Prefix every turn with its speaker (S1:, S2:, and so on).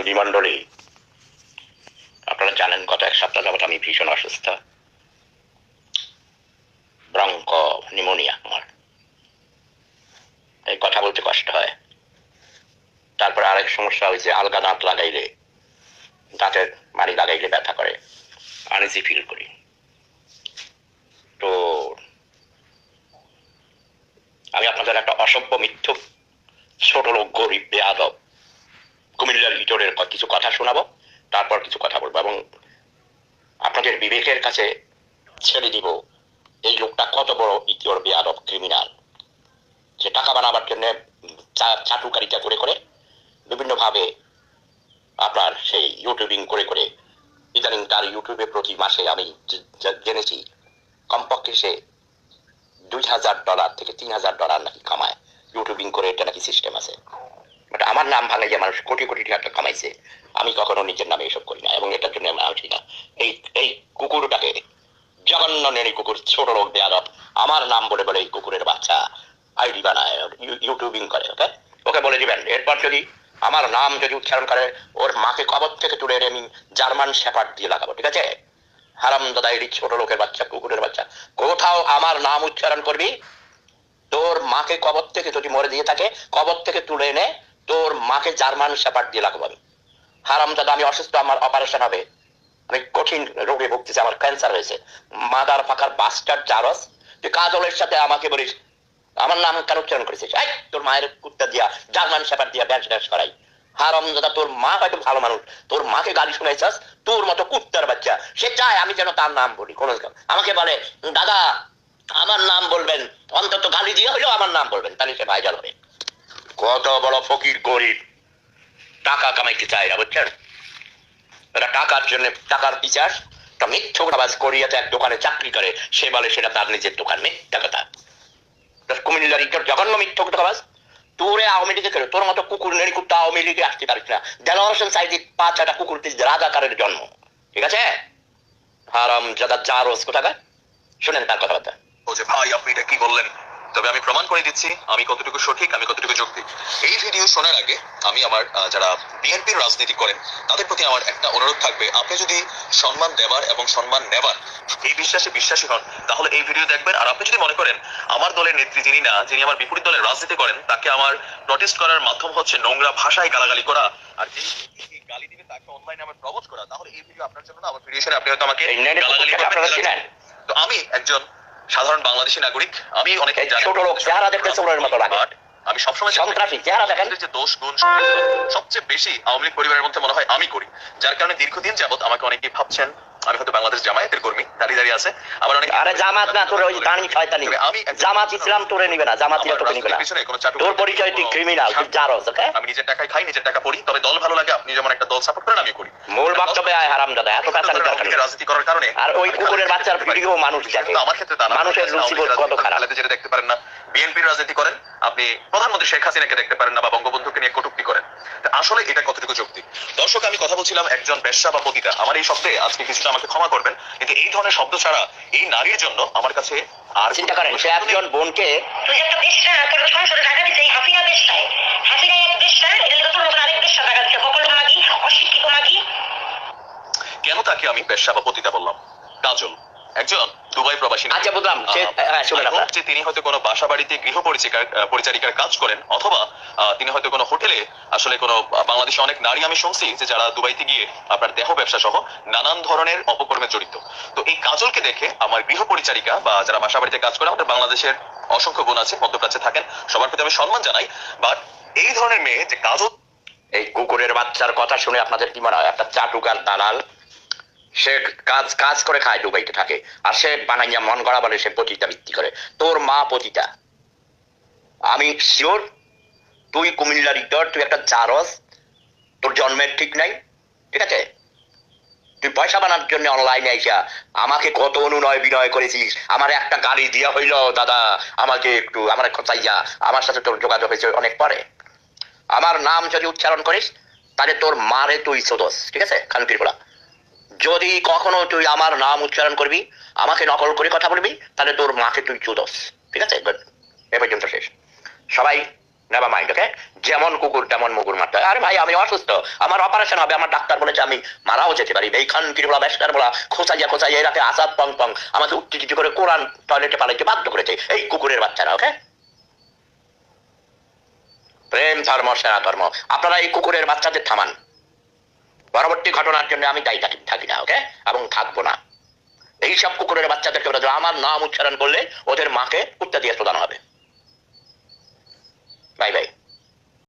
S1: সুধীমণ্ডলী আপনারা জানেন গত এক সপ্তাহ যাবত আমি ভীষণ অসুস্থ। ব্রঙ্ক, নিমোনিয়া আমার। এই কথা বলতে কষ্ট হয়। তারপর আরেক সমস্যা হয়েছে, আলগা দাঁত লাগাইলে, দাঁতের মারি লাগাইলে ব্যথা করে। আনিজি ফিল করি। তো আমি আপনাদের একটা অসভ্য মিথ্যুক, ছোট লোক, গরিব, বেয়াদব কুমিল্লার ক- কিছু কথা শোনাবো, তারপর কিছু কথা বলব এবং আপনাদের বিবেকের কাছে ছেড়ে দিব, এই লোকটা কত বড় ইটর বেয়াদব ক্রিমিনাল যে টাকা বানাবার জন্য চাটুকারিতা করে করে বিভিন্নভাবে আপনার সেই ইউটিউবিং করে করে, ইদানিং তার ইউটিউবে প্রতি মাসে আমি জেনেছি, কমপক্ষে সে দুই হাজার ডলার থেকে তিন হাজার ডলার নাকি কামায়। ইউটিউবিং করে এটা নাকি সিস্টেম আছে। বাট আমার নাম ভাঙাইয়া মানুষ কোটি কোটি টাকা কামাইছে, আমি কখনো নিজের নামে এসব করি না, এবং এটার জন্য আমি আছি না। এই এই কুকুরটাকে, জঘন্য নেড়ি কুকুর, ছোট লোক বেয়াদব, আমার নাম বলে বলে এই কুকুরের বাচ্চা আইডি বানায় ইউটিউবিং করে, ওকে? ওকে বলে দিবেন, এরপর যদি আমার নাম যদি উচ্চারণ করে, ওর মাকে কবর থেকে তুলে এনে আমি জার্মান শেপার্ড দিয়ে লাগাবো, ঠিক আছে? হারাম দাদা এটি ছোট লোকের বাচ্চা, কুকুরের বাচ্চা। কোথাও আমার নাম উচ্চারণ করবি? তোর মাকে কবর থেকে যদি মরে দিয়ে থাকে, কবর থেকে তুলে এনে তোর মাকে জার্মান শেপার্ড দিয়ে লাগাবো আমি হারাম দাদা আমি অসুস্থ, আমার অপারেশন হবে। আমি কঠিন রোগে ভুগতেছি, আমার ক্যান্সার হয়েছে। মাদার ফাঁকার বাস্টার জারস, তুই কাজলের সাথে আমাকে বলিস, আমার নাম কেন উচ্চারণ করেছিস? এই, তোর মায়ের কুত্তা দিয়া, জার্মান শেপার্ড দিয়া ব্যাস ব্যাস করাই। হারাম দাদা তোর মা হয়তো ভালো মানুষ। তোর মাকে গালি শুনাইছাস? তোর মতো কুত্তার বাচ্চা। সে চায় আমি যেন তার নাম বলি। কোন আমাকে বলে, দাদা, আমার নাম বলবেন। অন্তত গালি দিয়ে হলেও আমার নাম বলবেন। তাহলে সে ভাইজাল হবে। কত বড় ফকির গরিব। টাকা কামাইতে চায় না, বুঝছেন? টাকার জন্য, টাকার পিচার তা মিথ্য আবাজ কোরিয়াতে এক দোকানে চাকরি করে, সে বলে সেটা তার নিজের দোকান, মিথ্যা কথা। কুমিল্লার জঘন্য মিথ্য আবাজ তোরে আওয়ামী লীগে তোর মতো কুকুর নেড়ি কুত্তা আওয়ামী লীগে আসতে পারিস না। দেলোয়ার হোসেন পাঁচ ছটা কুকুর রাজাকারের জন্ম। ঠিক আছে? হারাম জাদা জারোজ কোথাকার? শুনেন তার কথাবার্তা।
S2: যে ভাই, আপনি এটা কি বললেন? তবে আমি প্রমাণ করে দিচ্ছি আমি কতটুকু সঠিক আমি কতটুকু যৌক্তিক। এই ভিডিও শোনার আগে আমি আমার যারা বিএনপির রাজনীতি করেন তাদের প্রতি আমার একটা অনুরোধ থাকবে। আপনি যদি সম্মান দেবার এবং সম্মান নেবার এই বিশ্বাসে বিশ্বাসী হন তাহলে এই ভিডিও দেখবেন। আর আপনি যদি মনে করেন আমার দলের নেত্রী যিনি না যিনি আমার বিপরীত দলের রাজনীতি করেন তাকে আমার প্রটেস্ট করার মাধ্যম হচ্ছে নোংরা ভাষায় গালাগালি করা। আর যে এই গালি দিবে তাকে অনলাইনে আমার প্রবোধ করা। তাহলে এই ভিডিও আপনার জন্য না আমার ভিডিও শুনে আপনি হয়তো আমাকে গালাগালি করবেন, তো আমি একজন সাধারণ বাংলাদেশী নাগরিক আমি অনেকে
S1: ছোট লোক চেহারা দেখতে চোরের মতো লাগে।
S2: আমি সবসময়
S1: সন্ত্রাসী চেহারা দেখেন।
S2: যে দোষ গুণ সবচেয়ে বেশি আওয়ামী লীগ পরিবারের মধ্যে মনে হয় আমি করি। যার কারণে দীর্ঘদিন যাবত আমাকে অনেকেই ভাবছেন আমি হয়তো বাংলাদেশ জামায়াতের কর্মী দাঁড়িয়ে দাঁড়িয়ে আছে। আবার অনেকে
S1: আরে জামাত না তোর ওই দাঁড়ি শয়তানি।
S2: আমি
S1: জামাত ইসলাম তোরে নিবে না জামাত
S2: আমার
S1: তোকে নিবে না। তোর পরিচয় তুই ক্রিমিনাল তুই জারস ওকে
S2: আমি নিজের টাকায় খাই নিজের টাকা পড়ি তবে দল ভালো লাগে আপনি যেমন একটা দল সাপোর্ট করেন আমি করি।
S1: মূল বক্তব্যে আয় হারাম এত কাছাকাছি দরকার নেই।
S2: রাজনীতি করার কারণে
S1: আর ওই কুকুরের বাচ্চার ভিডিও মানুষ দেখে।
S2: আমার ক্ষেত্রে তা
S1: মানুষের রুচিবোধ কত খারাপ?
S2: যেটা দেখতে পারেন না বিএনপির রাজনীতি করেন আপনি প্রধানমন্ত্রী শেখ হাসিনাকে দেখতে পারেন না বা বঙ্গবন্ধুকে নিয়ে কটূক্তি করেন। আসলে এটা কতটুকু যুক্তি দর্শক আমি কথা বলছিলাম একজন বেশ্যা বা পতিতা। আমার এই শব্দে আজকে কিছুটা আমাকে ক্ষমা করবেন কিন্তু এই ধরনের শব্দ ছাড়া এই নারীর জন্য আমার কাছে আর
S1: চিন্তা করেন সে একজন বোনকে
S3: তুই একটা বেশ্যা তোর সংসদে টাকা দিচ্ছে হাসিনা বেশ্যায় হাসিনা এক বেশ্যা এটা তোর মতন আরেক বেশ্যা টাকা দিচ্ছে
S2: তাকে আমি বেশ্যা বা পতিতা বললাম। কাজল একজন দুবাই প্রবাসী
S1: আচ্ছা, বুঝলাম। হ্যাঁ।
S2: যে তিনি হয়তো কোনো বাসা বাড়িতে গৃহ পরিচারিকার পরিচারিকার কাজ করেন অথবা তিনি হয়তো কোনো হোটেলে আসলে কোনো বাংলাদেশে অনেক নারী আমি শুনছি যে যারা দুবাইতে গিয়ে আপনার দেহ ব্যবসা সহ নানান ধরনের অপকর্মে জড়িত। তো এই কাজলকে দেখে আমার গৃহ পরিচারিকা বা যারা বাসা বাড়িতে কাজ করে আমাদের বাংলাদেশের অসংখ্য গুণ আছে মধ্যপ্রাচ্যে থাকেন সবার প্রতি আমি সম্মান জানাই। বাট এই ধরনের মেয়ে যে কাজল
S1: এই কুকুরের বাচ্চার কথা শুনে আপনাদের কি মনে হয়? একটা চাটুকার দালাল সে কাজ কাজ করে খায় দুবাইতে থাকে। আর সে বানাইয়া মন গড়া বলে সে পতিতা ভিত্তি করে। তোর মা পতিতা। আমি শিওর তুই কুমিল্লার ইটর, তুই একটা জারস তোর জন্মের ঠিক নাই, ঠিক আছে? তুই পয়সা বানার জন্য অনলাইনে আইসা, আমাকে কত অনুনয় বিনয় করেছিস? আমার একটা গাড়ি দিয়া হইল, দাদা, আমাকে একটু, আমার খোঁচাইয়া আমার সাথে তোর যোগাযোগ হয়েছে অনেক পরে। আমার নাম যদি উচ্চারণ করিস, তাহলে তোর মারে তুই সদস ঠিক আছে? খানপির যদি কখনো তুই আমার নাম উচ্চারণ করবি, আমাকে নকল করে কথা বলবি, তাহলে তোর মাকে তুই চুদস ঠিক আছে. এ পর্যন্ত শেষ। সবাই নেবা মাইন্ড ওকে যেমন কুকুর, তেমন মুগুর মারতে। আরে ভাই, আমি অসুস্থ। আমার অপারেশন হবে। আমার ডাক্তার বলেছে আমি মারাও যেতে পারি। এইখান কি বলা বেস্টার বলা খোঁচাইয়া খোঁচাইয়া রাতে আসাদ পং পং আমাকে উত্তেজিত করে কোরআন টয়লেটে পালাইতে বাধ্য করেছে এই কুকুরের বাচ্চারা ওকে প্রেম ধর্ম, সেরা ধর্ম। আপনারা এই কুকুরের বাচ্চাদের থামান। পরবর্তী ঘটনার জন্য আমি দায়ী থাকি না ওকে এবং থাকব না। এইসব কুকুরের বাচ্চাদেরকে আমার নাম উচ্চারণ করলে ওদের মাকে কুত্তা দিয়ে প্রদান হবে। Bye bye.